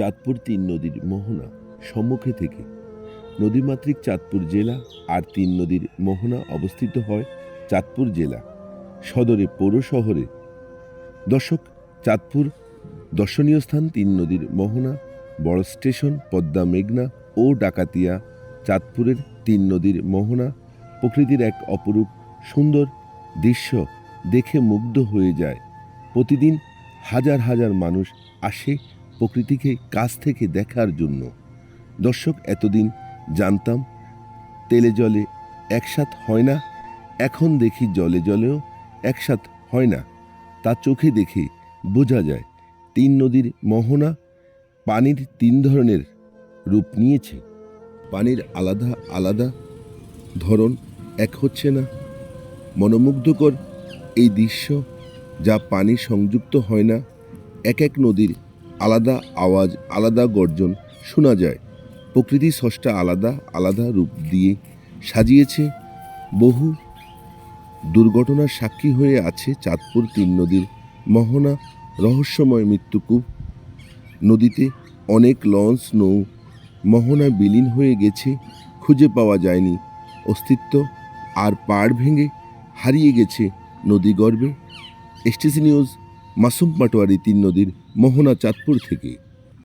চাঁদপুর তিন নদীর মোহনা সম্মুখে থেকে। নদীমাতৃক চাঁদপুর জেলা আর তিন নদীর মোহনা অবস্থিত হয় চাঁদপুর জেলা সদরে পৌর শহরে। দর্শক, চাঁদপুর দর্শনীয় স্থান তিন নদীর মোহনা, বড় স্টেশন, পদ্মা মেঘনা ও ডাকাতিয়া চাঁদপুরের তিন নদীর মোহনা প্রকৃতির এক অপরূপ সুন্দর দৃশ্য দেখে মুগ্ধ হয়ে যায়। প্রতিদিন হাজার হাজার মানুষ আসে প্রকৃতিকে কাছ থেকে দেখার জন্য। দর্শক, এতদিন জানতাম, তেলে জলে একসাথ হয় না, এখন দেখি জলে জলেও একসাথ হয় না। তা চোখে দেখে বোঝা যায়, তিন নদীর মোহনা পানির তিন ধরনের রূপ নিয়েছে। পানির আলাদা আলাদা ধরন এক হচ্ছে না। মনোমুগ্ধকর এই দৃশ্য যা পানি সংযুক্ত হয় না, এক এক নদীর আলাদা আওয়াজ, আলাদা গর্জন শোনা যায়। প্রকৃতি স্রষ্টা আলাদা আলাদা রূপ দিয়ে সাজিয়েছে। বহু দুর্ঘটনার সাক্ষী হয়ে আছে চাঁদপুর তিন নদীর মোহনা রহস্যময় মৃত্যুকূপ। নদীতে অনেক লঞ্চ, নৌ মোহনা বিলীন হয়ে গেছে, খুঁজে পাওয়া যায়নি। অস্তিত্ব আর পাড় ভেঙে হারিয়ে গেছে নদী গর্ভে এসটিসি নিউজ মাসুম পাটোয়ারি তিন নদীর মোহনা চাঁদপুর থেকে।